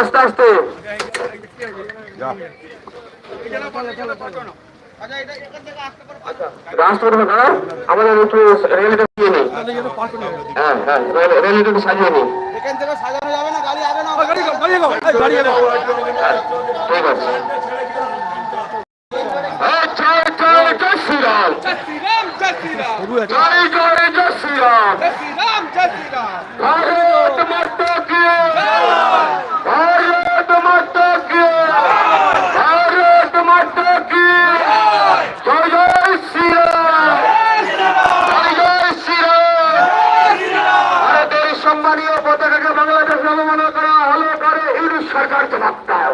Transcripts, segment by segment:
আস্তে আস্তে। রাস্তা দাঁড়া আমাদের একটু রেলটা দিয়ে নিই। হ্যাঁ হ্যাঁ রেলটা একটু সাজিয়ে নিই। এখান থেকে সাজানো যাবে না গাড়ি যাবে না শ্রীরাম। জয় শ্রীরাম। জয় শ্রীরাম। জয় শ্রীরাম জয় শ্রীরাম ভারত মাতা কি ভারত মাতা কি ভারত মাতা কি জয় জয় শ্রীরাম জয় জয় শ্রীরাম ভারতের সম্মানীয় পতাকাকে বাংলাদেশে অবমাননা করা হলো করে ইউনিশ সরকার জবাব দাও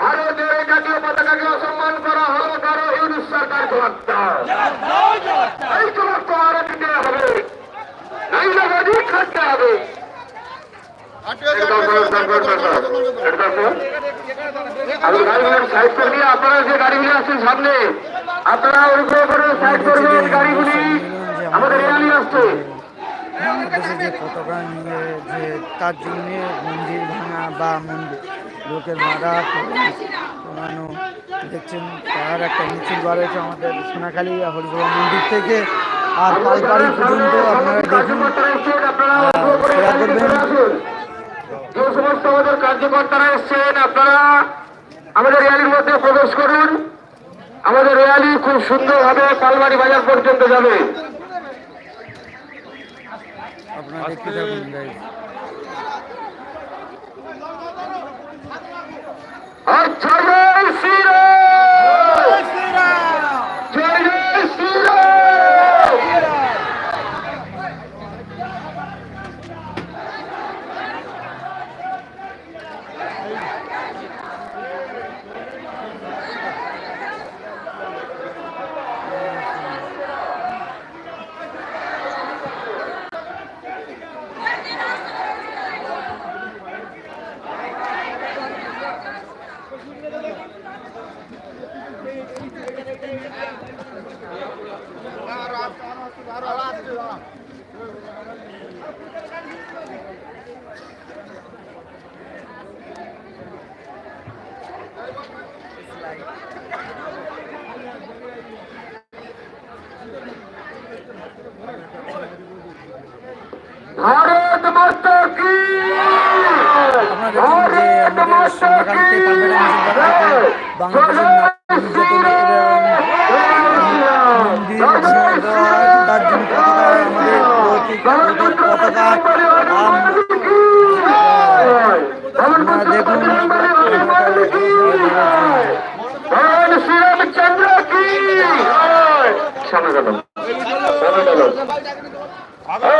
ভারতের জাতীয় পতাকাকে অসম্মান করা হলো কারও ইউনিশ সরকার জবাব দাও এই জবাব তোমার দিতে হবে নাইলে গদি খাটতে হবে আমি গাড়িগুলোর সাইড করে দিয়ে আপনারা যে গাড়িগুলি আসছেন সামনে আপনারা অনুগ্রহ যে নিয়ে তার জন্য মন্দির ভাঙা বা মন্দির লোকের মারা পোড়ানো দেখছেন তার একটা মিছিল বার হয়েছে আমাদের সোনাখালী হরিসভা মন্দির থেকে আর পালপাড়ি পর্যন্ত আপনারা দেখুন শেয়ার করবেন। সমস্ত আমাদের কার্যকর্তারা এসছেন। আপনারা আমাদের র্যালির মধ্যে প্রবেশ করুন। আমাদের র্যালি খুব সুন্দরভাবে পালবাড়ি বাজার পর্যন্ত যাবে। আচ্ছা শ্রীরাম জয় জয় শ্রীরাম ভারত মাতা কি আপনারা দেখুন যে আমাদের সোনাখালীতে পালপাড়া মিছিল করা হচ্ছে, বাংলাদেশের নারী নির্যাতনে এবং মন্দির ছেড়ে দেওয়া তার জন্য পতাকা আমাদের প্রতীক প্রতীক পতাকা আম, শ্রীরামচন্দ্র কি সামনে গেল সামনে গেল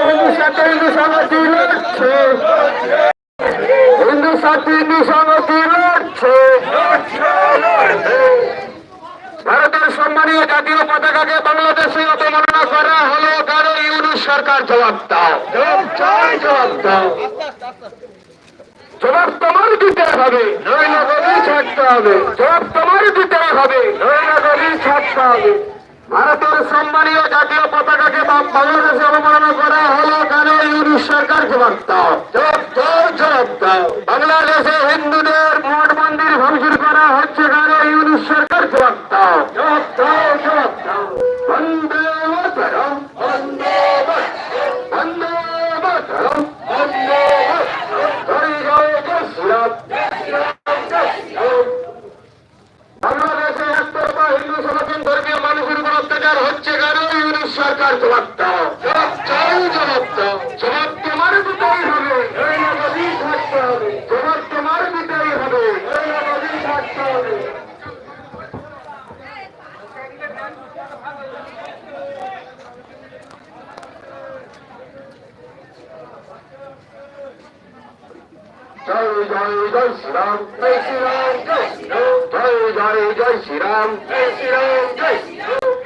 হিন্দু সাথে হিন্দু সংগতি লড়ছে হিন্দু সাথে হিন্দু সংগতি লড়ছে ভারতের সম্মানীয় জাতীয় পতাকাকে বাংলাদেশে অবমাননা করা হলো কারও ইউনুস সরকার জবাব দাও। জবাব দাও। জবাব তোমার দিতে হবে, নইলে ছাড়তে হবে। জবাব তোমার দিতে হবে, নইলে ছাড়তে হবে। ভারতের সম্মানীয় জাতীয় পতাকাকে বাংলাদেশে অবমাননা করা হলো কারণ ইউনিশ সরকার জবাব দাও। জবাব বাংলাদেশে হিন্দুদের মঠ মন্দির ভাঙচুর করা হচ্ছে কারণ ইউনিশ সরকার জবাব বন্দে বন্দে বন্দে মাতরম। জয় জয় জয় শ্রীরাম বাংলাদেশে একতরফা হিন্দু সনাতন ধর্মীয় মানুষের উপর অত্যাচার হচ্ছে কেন ইউনিশ সরকার জবাব দাও জবাব চাই জবাব দাও জবাব তোমার দিতেই হবে নইলে নদী থাকতে হবে জবাব তোমার দিতেই হবে নইলে নদী থাকতে হবে জয় জয় জয় শ্রীরাম। জয় শ্রীরাম জয় জয় জয় জয় শ্রীরাম। জয় শ্রীরাম জয়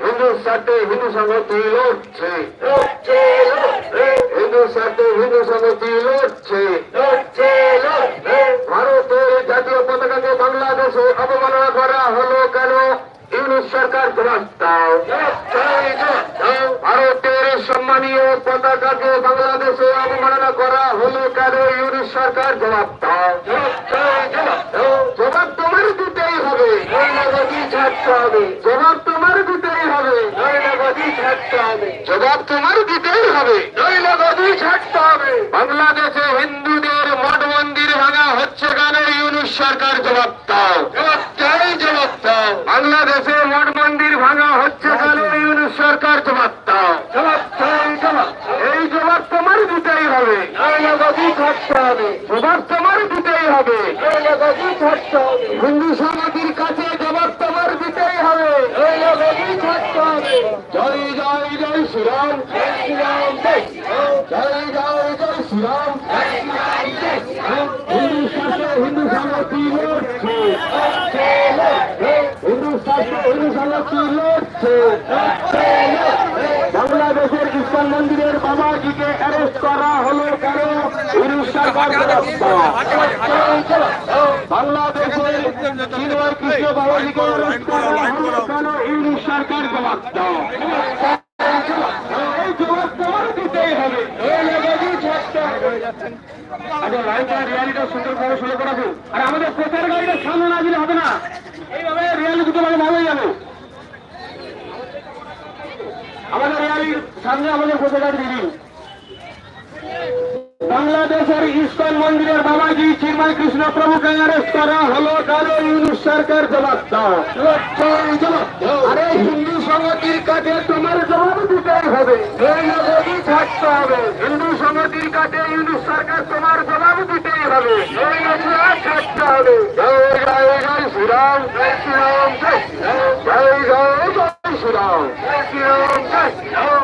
হিন্দু স্বার্থে হিন্দু সংগতি লড়ছে। লড়ছে লড়ছে। হিন্দু স্বার্থে হিন্দু সংগতি লড়ছে। লড়ছে লড়ছে। ভারতের জাতীয় পতাকাকে বাংলাদেশে অবমাননা করা হলো কেন? ইউনিশ সরকার জবাব দাও। ভারতের সম্মানীয় পতাকাকে বাংলাদেশে অবমাননা করা হলো কেন? ইউনিশ সরকার জবাব দাও। জবাব তোমার দিতেই হবে। ছাড়তে জবাব তোমার দিতেই হবে। নইলে ছাড়তে হবে। জবাব তোমার দিতেই হবে। ছাড়তে হবে। বাংলাদেশে হিন্দুদের মঠ মন্দির ভাঙা হচ্ছে কেন? ইউনুস সরকার জবাব দাও জবাব চাই জবাব দাও বাংলাদেশে মঠ মন্দির ভাঙা হচ্ছে কেন ইউনুস সরকার জবাব দাও জবাব চাই জবাব এই জবাব তোমার দিতেই হবে নইলে গদি ছাড়তে হবে জবাব তোমার দিতেই হবে নইলে গদি ছাড়তে হবে হিন্দু সমাজের কাছে জবাব তোমার দিতেই হবে জয় জয় জয় শ্রীরাম জয় জয় জয় শ্রীরাম হিন্দু হিন্দু সমাজী লড়ছে হিন্দু হিন্দু সমাজী লড়ছে বাংলাদেশের ইসলাম মন্দিরের বাবাজিকে অ্যারেস্ট করা হলো কেন ইউনুস সরকার। বাংলাদেশের চিন্ময় কৃষ্ণ বাবাজিকে করা সরকার জবাব দাও। এই জবাব তোমার দিতেই হবে। হবে। আচ্ছা লাইনটা রিয়ালিটা সুন্দর করে শুরু করাবো আর আমাদের প্রচার গাড়িটা সামনে না দিলে হবে না। এইভাবে রিয়ালি দুটো ভাগে ভালো যাবে। আমাদের রিয়ালির সামনে আমাদের প্রচার গাড়ি দিন বাংলাদেশের ইস্কন মন্দিরের বাবাজি চিন্ময় কৃষ্ণ প্রভুকে অ্যারেস্ট করা হলো কেন ইউনুস সরকার জবাব আরে হিন্দু সমিতির কাছে তোমার জবাব দিতেই হবে। গদি ছাড়তে হবে। হিন্দু সমিতির কাছে ইউনুস সরকার তোমার জবাব দিতেই হবে। জবাব ছাড়তে হবে। জয় জয় জয় শ্রীরাম জয় শ্রীরাম, জয় জয় জয় শ্রীরাম জয় শ্রীরাম। জয়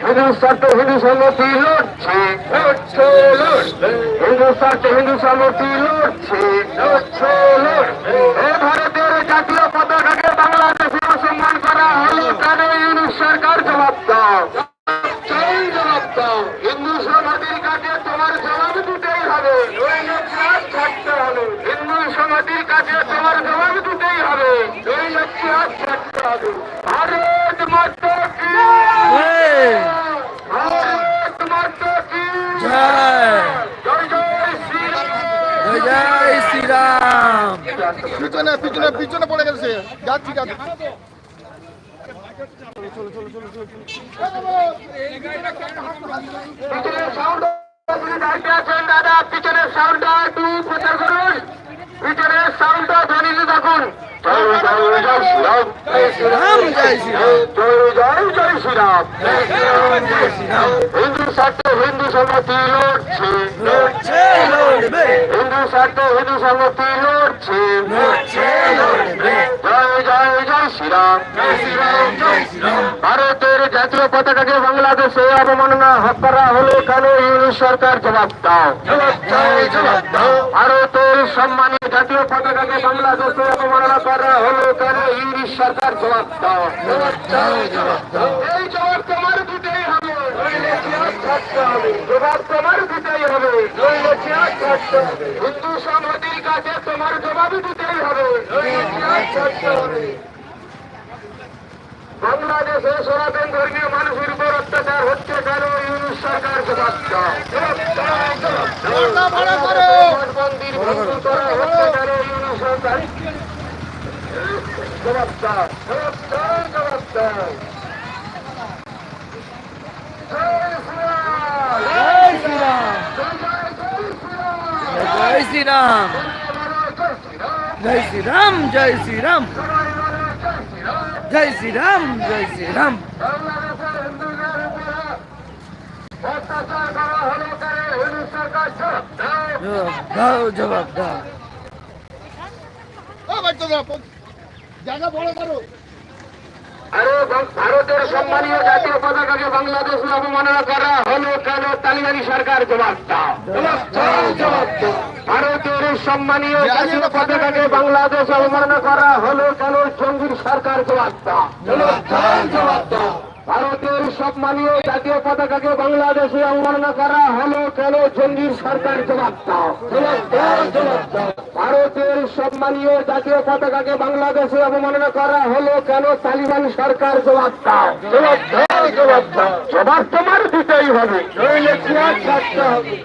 হিন্দু স্বার্থ হিন্দু সমিতি লড়ছে লড়ছে লড়ছে হিন্দু স্বার্থ হিন্দু এ ভারতের জাতীয় পতাকাকে বাংলাদেশে অসম্মান করা হলো কেন সরকার জবাব দাও জবাব দাও হিন্দু সমাধির কাছে তোমার জবাব দিতেই কাছে তোমার জবাব দিতেই হবে ভারত মাতা কি জয়। ভারত মাতা কি জয় জয় জয় শ্রীরাম জয় জয় শ্রীরাম পিছনে পিছনে পিছনে পড়ে গেছে যাচ্ছি যাচ্ছি। দাদা পিছনের সাউন্ডটা একটু প্রচার করুন। পিছনের সাউন্ডটা ধ্বনিতে থাকুন জয় জয় জয় জয় জয় হিন্দু হিন্দু লড়ছে লড়ছে লড়বে হিন্দু হিন্দু লড়ছে লড়ছে লড়বে জয় জয় জয় জয় জয় ভারতের জাতীয় পতাকাকে বাংলাদেশে অবমাননা করা হলে কেন, ইউনুস সরকার জবাব দাও। জবাব চাই জবাব দাও ভারতের সম্মানিত জাতীয় পতাকাকে বাংলাদেশে অবমাননা করা হলো কেন? ইউনুস সরকার জবাব দাও। এই জবাব তোমার দিতেই হবে। জবাব তোমার দিতেই হবে। হিন্দু সংহতির কাছে তোমার জবাব দিতেই হবে। বাংলাদেশে সনাতন ধর্মীয় মানুষের উপর অত্যাচার হচ্ছে কেন? ইউনুস সরকার জবাব দাও। জবাব দাও, জবাব দাও। না, বড় করো। মঠ মন্দির ভঙ্গ করা হচ্ছে কেন ইউনুস সরকার জবাব দাও জবাব দাও জবাব দাও জয় শ্রীরাম জয় শ্রীরাম জয় জয় জয় শ্রীরাম জয় শ্রীরাম জয় শ্রীরাম জয় শ্রীরাম জয় জয় শ্রীরাম শ্রীরাম জয় শ্রীরাম বাংলাদেশের হিন্দুদের উপরে অত্যাচার করা হলো কেন হিন্দু সরকার জবাব দাও দাও জবাব দাও ভারতের সম্মানীয় জাতীয় পতাকাকে বাংলাদেশে অবমাননা করা হলো কেন তালিবানি সরকার জবাব। ভারতের সম্মানীয় জাতীয় পতাকাকে বাংলাদেশে অবমাননা করা হলো কেন জঙ্গির সরকার জবাব জবাব ভারতের সম্মানীয় জাতীয় পতাকাকে বাংলাদেশে অবমাননা করা হলো কেন জঙ্গির সরকার জবাব ভারতের সম্মানীয় জাতীয় পতাকাকে বাংলাদেশে অবমাননা করা হলো কেন তালিবান সরকার জবাব দাও। জবাব তোমার দিতেই হবে।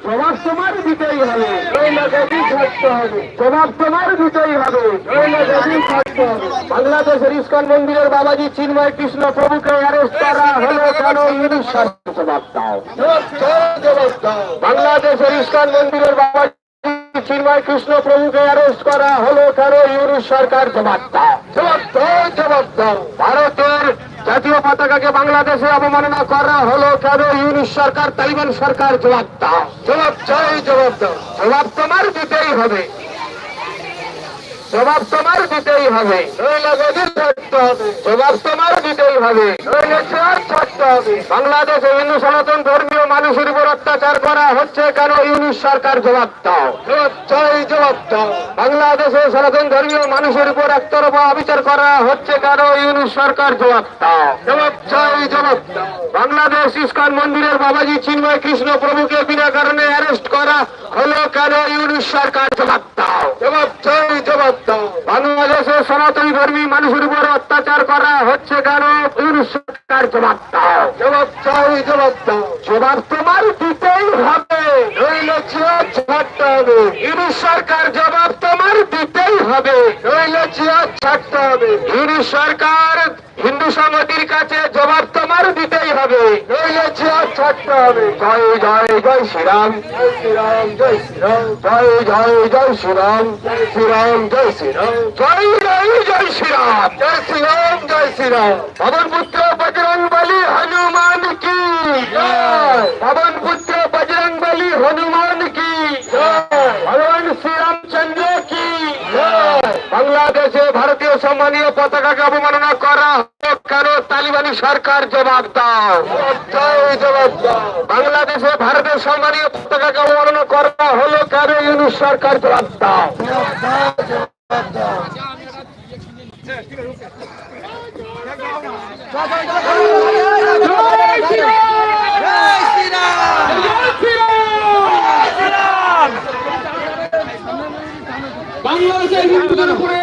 জবাব তোমার দিতেই হবে। জবাব তোমার দিতেই হবে। বাংলাদেশের ইস্কন মন্দিরের বাবাজি চিন্ময় কৃষ্ণ প্রভুকে অ্যারেস্ট করা হলো কেন জবাব দাও। বাংলাদেশের ইস্কন মন্দিরের বাবাজি চিন্ময় কৃষ্ণ প্রভুকে অ্যারেস্ট করা হলো কেন? ইউনিশ সরকার জবাব জবাব দাও জবাব দাও। ভারতের জাতীয় পতাকাকে বাংলাদেশে অবমাননা করা হলো কেন? ইউনিশ সরকার তালিবান সরকার জবাব দাও। জবাব চাই জবাব দাও। জবাব তোমার দিতেই হবে। জবাব তোমার দিতেই হবে। নইলে গদির ছাড়তে হবে। জবাব তোমার দিতেই হবে। নইলে চেয়ার ছাড়তে হবে। বাংলাদেশে হিন্দু সনাতন ধর্মীয় মানুষের উপর অত্যাচার করা হচ্ছে কেন? ইউনিশ সরকার জবাব দাও। জবাব দাও। বাংলাদেশে সনাতন ধর্মীয় মানুষের উপর একতরফা অবিচার করা হচ্ছে কেন? ইউনিশ সরকার জবাব দাও। জবাব চাই, জবাব দাও। বাংলাদেশ ইস্কন মন্দিরের বাবাজি চিন্ময় কৃষ্ণ প্রভুকে বিনা কারণে অ্যারেস্ট করা হলো কেন? ইউনিশ সরকার জবাব দাও। জবাব চাই জবাব দাও। বাংলাদেশের সনাতনী ধর্মী মানুষের উপর অত্যাচার করা হচ্ছে কেন? সরকার জবাব দাও। জবাব চাই জবাব দাও। জবাব তোমার দিতেই হবে। সরকার জবাব তোমার দিতেই হবে। ছাড়তে হবে। ইউনিশ সরকার হিন্দু সংগতির কাছে জবাব তোমার দিতেই হবে। নইলে চেয়ার ছাড়তে হবে। জয় জয় জয় শ্রীরাম। জয় শ্রীরাম জয় শ্রীরাম। জয় জয় জয় শ্রীরাম। জয় শ্রীরাম জয় শ্রীরাম। জয় জয় জয় শ্রীরাম। জয় শ্রীরাম জয় শ্রীরাম। পবন পুত্র বজরং বলি হনুমান কি? পবন পুত্র বজরং বলি হনুমান কি জয় ভগবান শ্রীরামচন্দ্র কি জয় বাংলাদেশে ভারতীয় সম্মানীয় পতাকাকে অবমাননা করা হোক, কেন তালিবানি সরকার জবাব দাও। বাংলাদেশে ভারতের সম্মানীয় পতাকাকে অবমাননা করা হলো, কেন ইউনুস সরকার জবাব দাও। বাংলাদেশের হিন্দুদের উপরে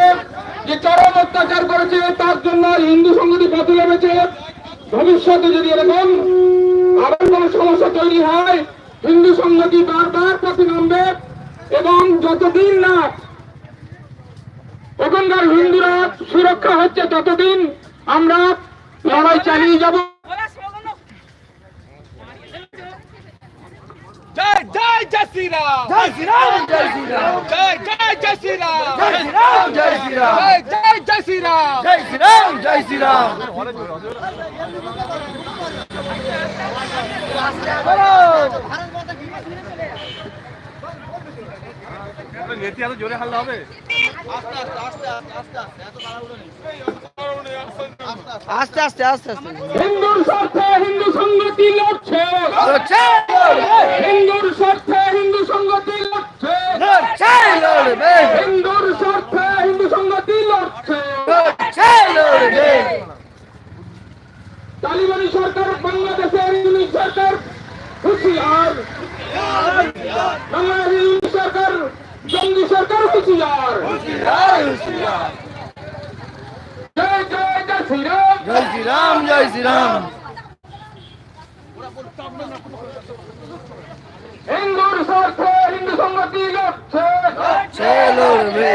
যে চরম অত্যাচার করেছে, তার জন্য হিন্দু সংগতি বাতিল হয়েছে। ভবিষ্যতে যদি এরকম আবার কোন সমস্যা তৈরি হয়, হিন্দু সংগতি বারবার পথে নামবে এবং যতদিন না ওখানকার হিন্দুরা সুরক্ষা হচ্ছে, ততদিন আমরা লড়াই চালিয়ে যাব। জয় জয় জয় শ্রীরাম। জয় শ্রীরাম জয় শ্রীরাম। জয় জয় জয় শ্রীরাম। জয় শ্রীরাম জয় শ্রীরাম। জয় জয় জয় শ্রীরাম। জয় শ্রীরাম জয় শ্রীরাম। আস্তে আস্তে আস্তে আস্তে হিন্দুর স্বার্থে হিন্দু সংগতি লড়ছে। লড়ছে। হিন্দুর স্বার্থে হিন্দু সংগতি লড়ছে। লড়ছে লড়বে। হিন্দুর স্বার্থে হিন্দু সংগতি লড়ছে। লড়ছে লড়বে। তালিবানি সরকার বাংলাদেশের ইউনিট সরকার হুঁশিয়ার। ইউনিট সরকার জঙ্গি সরকার হুঁশিয়ার। জয় জয় শ্রীরাম জয় শ্রীরাম জয় শ্রীরাম। হিন্দুর স্বার্থে হিন্দু সংগতি লড়ছে। লড়বে।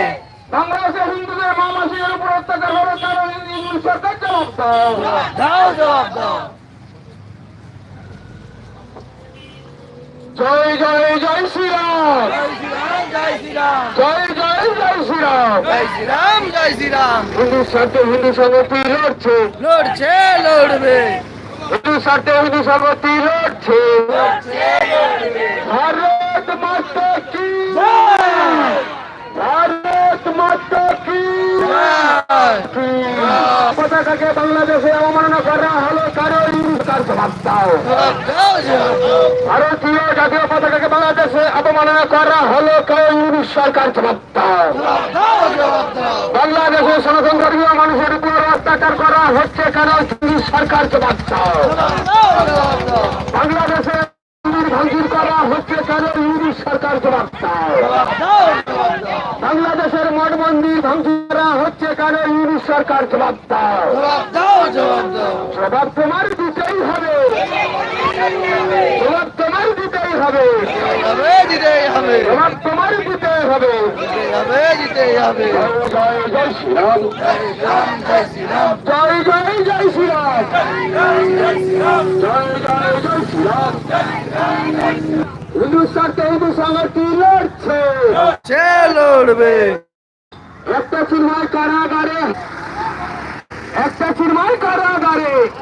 বাংলাদেশের হিন্দুদের মামাসির উপর অত্যাচার হলো কারণ ইউনিট সরকার জবাব দাও। দাও জবাব দাও। জয় জয় জয় শ্রীরাম। জয় শ্রীরাম জয় শ্রীরাম। জয় শ্রীরাম। জয় শ্রীরাম জয় শ্রীরাম। হিন্দু স্বার্থে হিন্দু সংগতি লড়ছে। লড়ছে লড়বে। হিন্দু স্বার্থে হিন্দু সংগতি লড়ছে। ভারত মাতা কি ভারত মাতা কি পতাকাকে বাংলাদেশে অবমাননা করা হলো। তার জবাব দাও। ভারতীয় জাতীয় পতাকাকে বাংলাদেশে অবমাননা করা হলো ইংলিশ সরকার জবাব দাও। বাংলাদেশে সনাতন ধর্মীয় মানুষের উপর অত্যাচার করা হচ্ছে কেন সরকার জবাব দাও। বাংলাদেশে ভাঙচুর করা হচ্ছে কেন ইংলিশ সরকার জবাব দাও। বাংলাদেশের মঠ মন্দির ভাঙচুর করা হচ্ছে কেন ইংলিশ সরকার জবাব দাও। জবাব তোমার দিতেই হবে। জবাব তোমার দিতেই হবে। জবাব তোমার দিতেই হবে। জয় জয় শ্রীরাম। জয় জয় জয় শ্রীরাম। জয় জয় জয় শ্রীরাম। লড়ছে। সে লড়বে। একটা চিন্ময় কারাগারে একটা চিন্ময় কারাগারে।